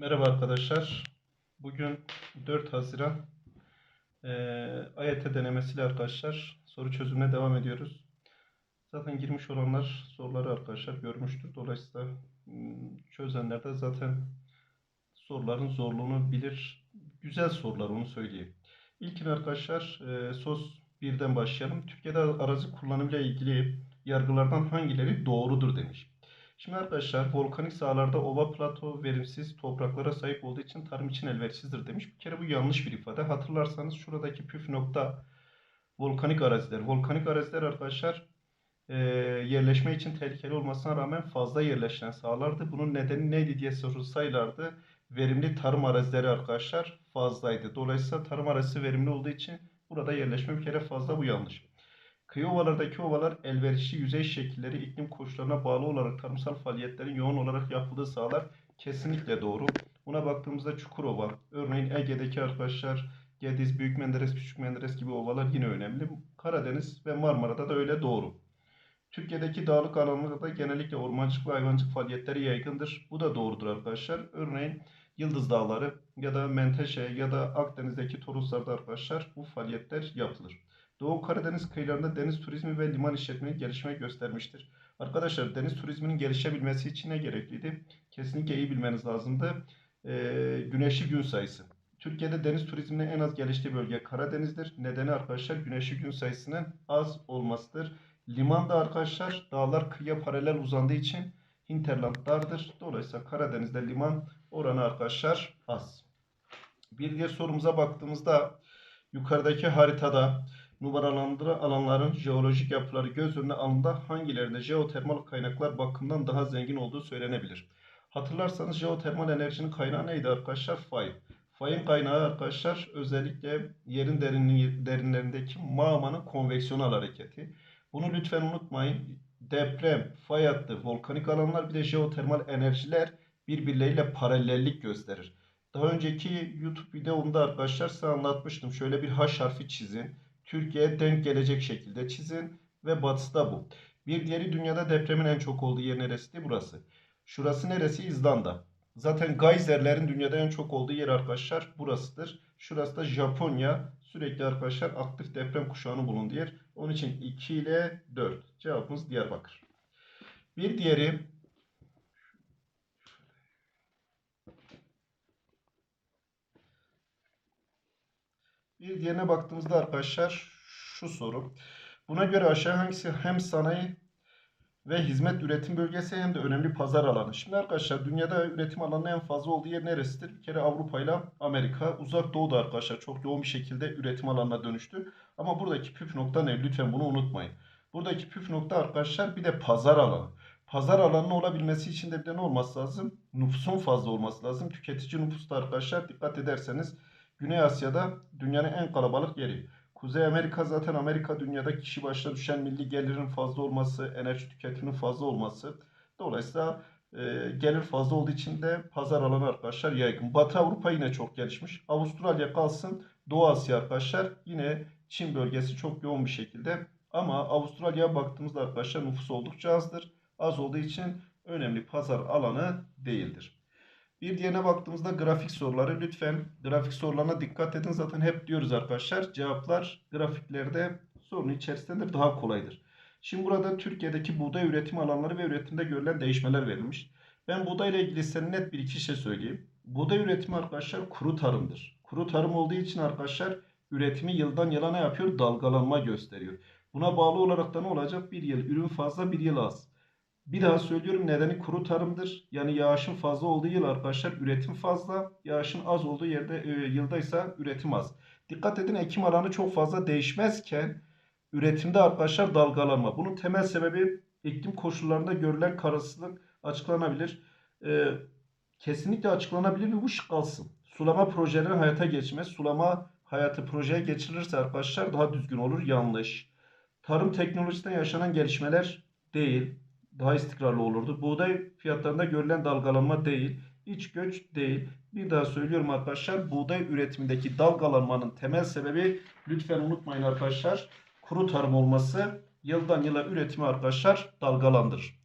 Merhaba arkadaşlar. Bugün 4 Haziran eee AYT denemesiyle arkadaşlar soru çözümüne devam ediyoruz. Zaten girmiş olanlar soruları arkadaşlar görmüştür. Dolayısıyla hmm, çözenler de zaten soruların zorluğunu bilir. Güzel sorular onu söyleyeyim. İlkin arkadaşlar eee SOS 1'den başlayalım. Türkiye'de arazi kullanımıyla ilgili yargılardan hangileri doğrudur demiş. Şimdi arkadaşlar volkanik sahalarda ova plato verimsiz topraklara sahip olduğu için tarım için elverişsizdir demiş. Bir kere bu yanlış bir ifade. Hatırlarsanız şuradaki püf nokta volkanik araziler. Volkanik araziler arkadaşlar e, yerleşme için tehlikeli olmasına rağmen fazla yerleşen sahalardı. Bunun nedeni neydi diye sorulsaylardı verimli tarım arazileri arkadaşlar fazlaydı. Dolayısıyla tarım arazisi verimli olduğu için burada yerleşme bir kere fazla bu yanlış. Kıyı ovalardaki ovalar elverişli yüzey şekilleri iklim koşullarına bağlı olarak tarımsal faaliyetlerin yoğun olarak yapıldığı sahalar kesinlikle doğru. Buna baktığımızda Çukurova, örneğin Ege'deki arkadaşlar Gediz, Büyük Menderes, Küçük Menderes gibi ovalar yine önemli. Karadeniz ve Marmara'da da öyle doğru. Türkiye'deki dağlık alanlarda genellikle ormancılık ve hayvancılık faaliyetleri yaygındır. Bu da doğrudur arkadaşlar. Örneğin Yıldız Dağları ya da Menteşe ya da Akdeniz'deki Toroslar'da arkadaşlar bu faaliyetler yapılır. Doğu Karadeniz kıyılarında deniz turizmi ve liman işletmeyi gelişme göstermiştir. Arkadaşlar deniz turizminin gelişebilmesi için ne gerekliydi? Kesinlikle iyi bilmeniz lazımdı. Ee, güneşli gün sayısı. Türkiye'de deniz turizminin en az geliştiği bölge Karadeniz'dir. Nedeni arkadaşlar güneşli gün sayısının az olmasıdır. Liman da arkadaşlar dağlar kıyıya paralel uzandığı için hinterland dardır. Dolayısıyla Karadeniz'de liman oranı arkadaşlar az. Bir diğer sorumuza baktığımızda yukarıdaki haritada numaralandıran alanların jeolojik yapıları göz önüne alındığında hangilerinde jeotermal kaynaklar bakımından daha zengin olduğu söylenebilir. Hatırlarsanız jeotermal enerjinin kaynağı neydi arkadaşlar? Fay. Fayın kaynağı arkadaşlar özellikle yerin derinlerindeki mağmanın konveksiyonel hareketi. Bunu lütfen unutmayın. Deprem, fay hattı, volkanik alanlar bir de jeotermal enerjiler birbirleriyle paralellik gösterir. Daha önceki YouTube videomda arkadaşlar size anlatmıştım. Şöyle bir H harfi çizin. Türkiye'ye denk gelecek şekilde çizin ve batısı bu. Bir diğeri dünyada depremin en çok olduğu yer neresi? Burası. Şurası neresi? İzlanda. Zaten geyserlerin dünyada en çok olduğu yer arkadaşlar burasıdır. Şurası da Japonya. Sürekli arkadaşlar aktif deprem kuşağının bulunduğu yer. Onun için 2 ile 4. Cevabımız Diyarbakır. Bir diğeri Bir diğerine baktığımızda arkadaşlar şu soru. Buna göre aşağı hangisi hem sanayi ve hizmet üretim bölgesi hem de önemli pazar alanı. Şimdi arkadaşlar dünyada üretim alanının en fazla olduğu yer neresidir? Bir kere Avrupa ile Amerika. Uzak Doğu'da arkadaşlar çok yoğun bir şekilde üretim alanına dönüştü. Ama buradaki püf nokta ne? Lütfen bunu unutmayın. Buradaki püf nokta arkadaşlar bir de pazar alanı. Pazar alanının olabilmesi için de bir de ne olması lazım? Nüfusun fazla olması lazım. Tüketici nüfus da arkadaşlar dikkat ederseniz Güney Asya'da dünyanın en kalabalık yeri. Kuzey Amerika zaten Amerika dünyada kişi başına düşen milli gelirin fazla olması, enerji tüketiminin fazla olması. Dolayısıyla e, gelir fazla olduğu için de pazar alanı arkadaşlar yaygın. Batı Avrupa yine çok gelişmiş. Avustralya kalsın. Doğu Asya arkadaşlar yine Çin bölgesi çok yoğun bir şekilde. Ama Avustralya'ya baktığımızda arkadaşlar nüfus oldukça azdır. Az olduğu için önemli pazar alanı değildir. Bir diğerine baktığımızda grafik soruları. Lütfen grafik sorularına dikkat edin. Zaten hep diyoruz arkadaşlar. Cevaplar grafiklerde sorunun içerisindedir. Daha kolaydır. Şimdi burada Türkiye'deki buğday üretim alanları ve üretimde görülen değişmeler verilmiş. Ben buğday ile ilgili size net bir iki şey söyleyeyim. Buğday üretimi arkadaşlar kuru tarımdır. Kuru tarım olduğu için arkadaşlar üretimi yıldan yıla ne yapıyor? Dalgalanma gösteriyor. Buna bağlı olarak da ne olacak? Bir yıl ürün fazla bir yıl az. Bir daha söylüyorum nedeni kuru tarımdır. Yani yağışın fazla olduğu yıl arkadaşlar üretim fazla. Yağışın az olduğu yerde e, yılda ise üretim az. Dikkat edin ekim alanı çok fazla değişmezken üretimde arkadaşlar dalgalanma. Bunun temel sebebi iklim koşullarında görülen kararsızlık açıklanabilir. E, kesinlikle açıklanabilir ve bu şık kalsın. Sulama projeleri hayata geçmez. Sulama hayatı projeye geçirilirse arkadaşlar daha düzgün olur. Yanlış. Tarım teknolojisinde yaşanan gelişmeler değil daha istikrarlı olurdu. Buğday fiyatlarında görülen dalgalanma değil, iç göç değil. Bir daha söylüyorum arkadaşlar, buğday üretimindeki dalgalanmanın temel sebebi lütfen unutmayın arkadaşlar, kuru tarım olması yıldan yıla üretimi arkadaşlar dalgalandırır.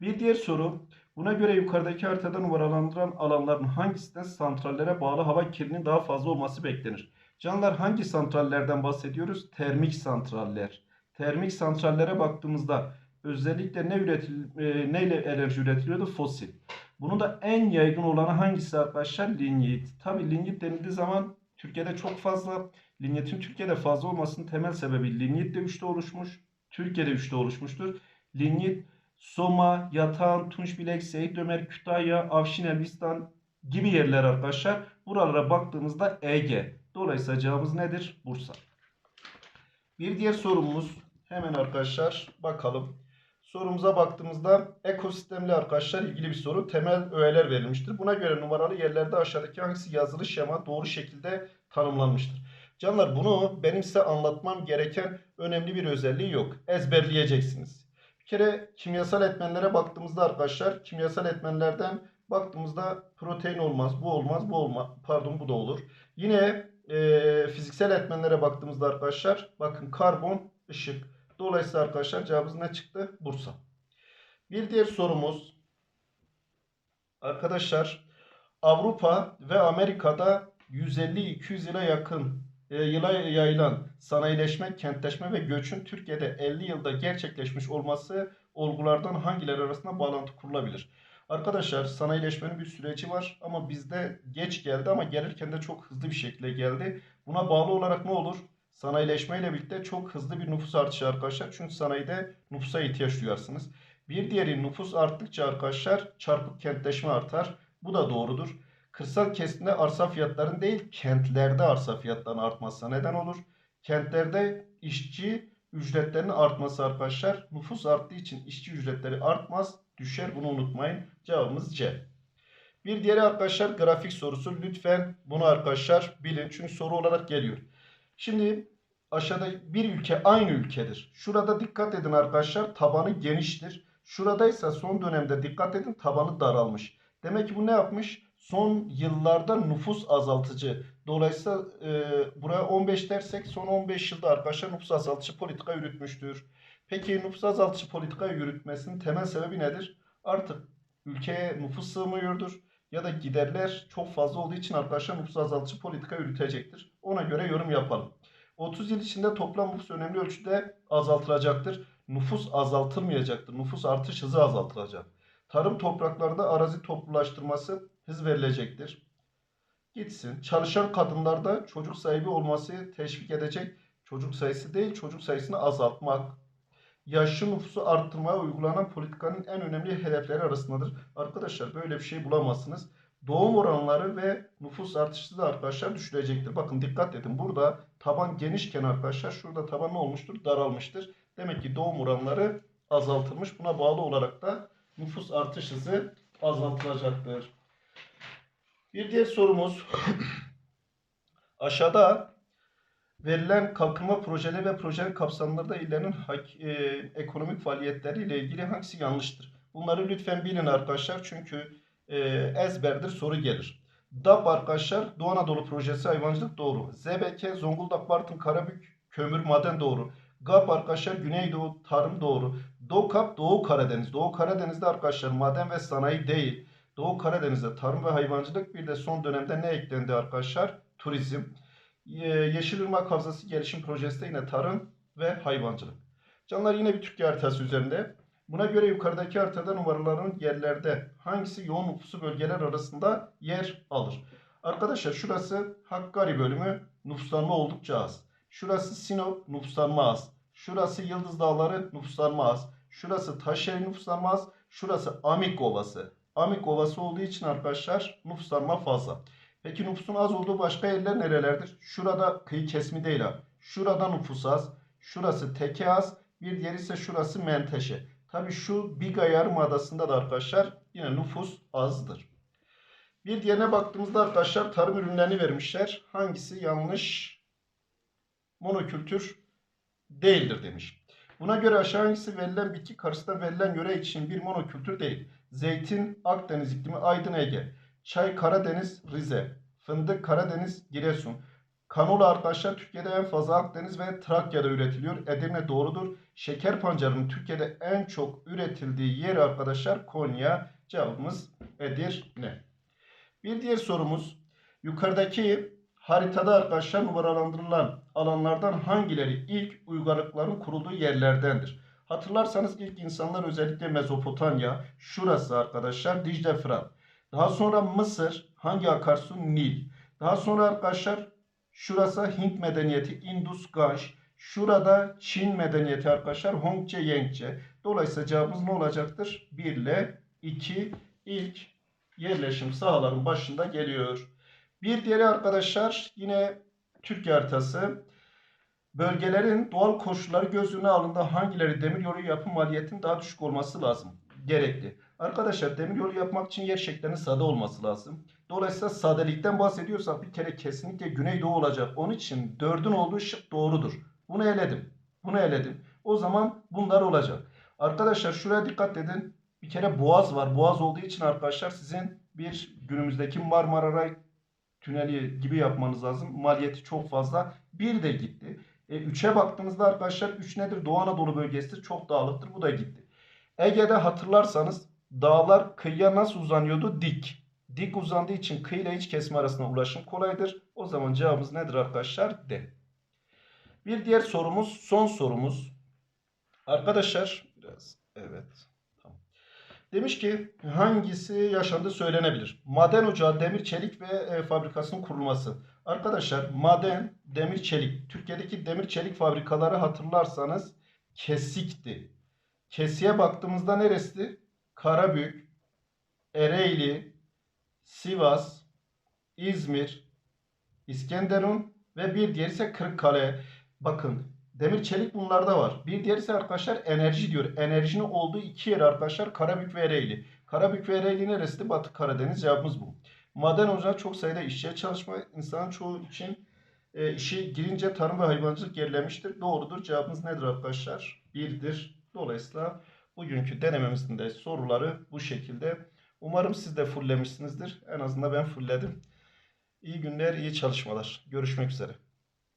Bir diğer soru, Buna göre yukarıdaki haritada numaralandıran alanların hangisinden santrallere bağlı hava kirliliğinin daha fazla olması beklenir? Canlar hangi santrallerden bahsediyoruz? Termik santraller. Termik santrallere baktığımızda özellikle ne üretil e, neyle enerji üretiliyordu? Fosil. Bunun da en yaygın olanı hangisi arkadaşlar? Linyit. Tabi linyit denildiği zaman Türkiye'de çok fazla. Linyitin Türkiye'de fazla olmasının temel sebebi linyit de 3'te oluşmuş. Türkiye'de 3'te oluşmuştur. Linyit, Soma, Yatağan, Tunçbilek, Seyit Ömer, Kütahya, Afşin Elbistan gibi yerler arkadaşlar. Buralara baktığımızda Ege. Dolayısıyla cevabımız nedir? Bursa. Bir diğer sorumuz hemen arkadaşlar bakalım. Sorumuza baktığımızda ekosistemli arkadaşlar ilgili bir soru. Temel öğeler verilmiştir. Buna göre numaralı yerlerde aşağıdaki hangisi yazılı şema doğru şekilde tanımlanmıştır? Canlar bunu benim size anlatmam gereken önemli bir özelliği yok. Ezberleyeceksiniz. Bir kere kimyasal etmenlere baktığımızda arkadaşlar kimyasal etmenlerden baktığımızda protein olmaz, bu olmaz, bu olmaz. Pardon bu da olur. Yine e, fiziksel etmenlere baktığımızda arkadaşlar bakın karbon, ışık. Dolayısıyla arkadaşlar cevabımız ne çıktı? Bursa. Bir diğer sorumuz arkadaşlar Avrupa ve Amerika'da 150-200 yıla yakın e, yıla yayılan sanayileşme, kentleşme ve göçün Türkiye'de 50 yılda gerçekleşmiş olması olgulardan hangileri arasında bağlantı kurulabilir? Arkadaşlar sanayileşmenin bir süreci var ama bizde geç geldi ama gelirken de çok hızlı bir şekilde geldi. Buna bağlı olarak ne olur? Sanayileşme ile birlikte çok hızlı bir nüfus artışı arkadaşlar. Çünkü sanayide nüfusa ihtiyaç duyarsınız. Bir diğeri nüfus arttıkça arkadaşlar çarpık kentleşme artar. Bu da doğrudur. Kırsal kesimde arsa fiyatlarının değil kentlerde arsa fiyatlarının artmasına neden olur. Kentlerde işçi ücretlerinin artması arkadaşlar. Nüfus arttığı için işçi ücretleri artmaz. Düşer bunu unutmayın. Cevabımız C. Bir diğeri arkadaşlar grafik sorusu. Lütfen bunu arkadaşlar bilin. Çünkü soru olarak geliyor. Şimdi aşağıda bir ülke aynı ülkedir. Şurada dikkat edin arkadaşlar tabanı geniştir. Şuradaysa son dönemde dikkat edin tabanı daralmış. Demek ki bu ne yapmış? Son yıllarda nüfus azaltıcı. Dolayısıyla e, buraya 15 dersek son 15 yılda arkadaşlar nüfus azaltıcı politika yürütmüştür. Peki nüfus azaltıcı politika yürütmesinin temel sebebi nedir? Artık ülkeye nüfus sığmıyordur ya da giderler çok fazla olduğu için arkadaşlar nüfus azaltıcı politika yürütecektir. Ona göre yorum yapalım. 30 yıl içinde toplam nüfus önemli ölçüde azaltılacaktır. Nüfus azaltılmayacaktır. Nüfus artış hızı azaltılacak. Tarım topraklarında arazi toplulaştırması hız verilecektir. Gitsin. Çalışan kadınlarda çocuk sahibi olması teşvik edecek çocuk sayısı değil çocuk sayısını azaltmak. Yaşlı nüfusu arttırmaya uygulanan politikanın en önemli hedefleri arasındadır. Arkadaşlar böyle bir şey bulamazsınız. Doğum oranları ve nüfus artışı da arkadaşlar düşürecektir. Bakın dikkat edin burada taban genişken arkadaşlar şurada taban ne olmuştur? Daralmıştır. Demek ki doğum oranları azaltılmış. Buna bağlı olarak da nüfus artış hızı azaltılacaktır. Bir diğer sorumuz aşağıda verilen kalkınma projeleri ve projenin kapsamlarında illerin e, ekonomik faaliyetleri ile ilgili hangisi yanlıştır? Bunları lütfen bilin arkadaşlar çünkü e, ezberdir soru gelir. DAP arkadaşlar Doğu Anadolu Projesi hayvancılık doğru. ZBK Zonguldak Bartın Karabük kömür maden doğru. GAP arkadaşlar Güneydoğu tarım doğru. DOKAP Doğu Karadeniz. Doğu Karadeniz'de arkadaşlar maden ve sanayi değil. Doğu Karadeniz'de tarım ve hayvancılık bir de son dönemde ne eklendi arkadaşlar? Turizm. Yeşilırmak Havzası Gelişim Projesi yine tarım ve hayvancılık. Canlar yine bir Türkiye haritası üzerinde. Buna göre yukarıdaki haritada numaraların yerlerde hangisi yoğun nüfusu bölgeler arasında yer alır? Arkadaşlar şurası Hakkari bölümü nüfuslanma oldukça az. Şurası Sinop nüfuslanma az. Şurası Yıldız Dağları nüfuslanma az. Şurası Taşyeri nüfuslanma az. Şurası Amik Ovası. Amik Ovası olduğu için arkadaşlar nüfuslanma fazla. Peki nüfusun az olduğu başka yerler nerelerdir? Şurada kıyı kesimi değil ha. Şurada nüfus az. Şurası Teke az. Bir diğeri ise şurası Menteşe. Tabi şu Biga Yarımadası'nda da arkadaşlar yine nüfus azdır. Bir diğerine baktığımızda arkadaşlar tarım ürünlerini vermişler. Hangisi yanlış? Monokültür değildir demiş. Buna göre aşağı hangisi verilen bitki karşısında verilen yöre için bir monokültür değil. Zeytin Akdeniz iklimi Aydın Ege. Çay Karadeniz Rize. Fındık Karadeniz Giresun. Kanola arkadaşlar Türkiye'de en fazla Akdeniz ve Trakya'da üretiliyor. Edirne doğrudur. Şeker pancarının Türkiye'de en çok üretildiği yer arkadaşlar Konya. Cevabımız Edirne. Bir diğer sorumuz yukarıdaki haritada arkadaşlar numaralandırılan alanlardan hangileri ilk uygarlıkların kurulduğu yerlerdendir? Hatırlarsanız ilk insanlar özellikle Mezopotamya, şurası arkadaşlar Dicle Fırat. Daha sonra Mısır, hangi akarsu? Nil. Daha sonra arkadaşlar şurası Hint medeniyeti, Indus Ganj. Şurada Çin medeniyeti arkadaşlar Hongce Yengce. Dolayısıyla cevabımız ne olacaktır? 1 ile 2 ilk yerleşim sahaların başında geliyor. Bir diğeri arkadaşlar yine Türkiye haritası. Bölgelerin doğal koşulları göz önüne alındığında hangileri demiryolu yapım maliyetinin daha düşük olması lazım? Gerekli. Arkadaşlar demiryolu yapmak için yer şeklerinin sade olması lazım. Dolayısıyla sadelikten bahsediyorsak bir kere kesinlikle güneydoğu olacak. Onun için dördün olduğu şık doğrudur. Bunu eledim. Bunu eledim. O zaman bunlar olacak. Arkadaşlar şuraya dikkat edin. Bir kere boğaz var. Boğaz olduğu için arkadaşlar sizin bir günümüzdeki Marmara tüneli gibi yapmanız lazım. Maliyeti çok fazla. Bir de gitti. E, 3'e baktığınızda arkadaşlar 3 nedir? Doğu Anadolu bölgesidir. Çok dağlıktır. Bu da gitti. Ege'de hatırlarsanız dağlar kıyıya nasıl uzanıyordu? Dik. Dik uzandığı için kıyı ile iç kesme arasında ulaşım kolaydır. O zaman cevabımız nedir arkadaşlar? D. Bir diğer sorumuz, son sorumuz. Arkadaşlar biraz evet. Tamam. Demiş ki hangisi yaşandığı söylenebilir? Maden ocağı, demir, çelik ve e, fabrikasının kurulması. Arkadaşlar maden, demir, çelik. Türkiye'deki demir, çelik fabrikaları hatırlarsanız kesikti. Kesiye baktığımızda neresi? Karabük, Ereğli, Sivas, İzmir, İskenderun ve bir diğeri ise Kırıkkale. Bakın demir çelik bunlarda var. Bir diğeri ise arkadaşlar enerji diyor. Enerjinin olduğu iki yer arkadaşlar Karabük ve Ereğli. Karabük ve Ereğli neresi? Batı Karadeniz cevabımız bu. Maden ocağı çok sayıda işçiye çalışma insanın çoğu için e, işi girince tarım ve hayvancılık gerilemiştir. Doğrudur. Cevabımız nedir arkadaşlar? Birdir. Dolayısıyla bugünkü denememizin de soruları bu şekilde. Umarım siz de fulllemişsinizdir. En azından ben fullledim. İyi günler, iyi çalışmalar. Görüşmek üzere.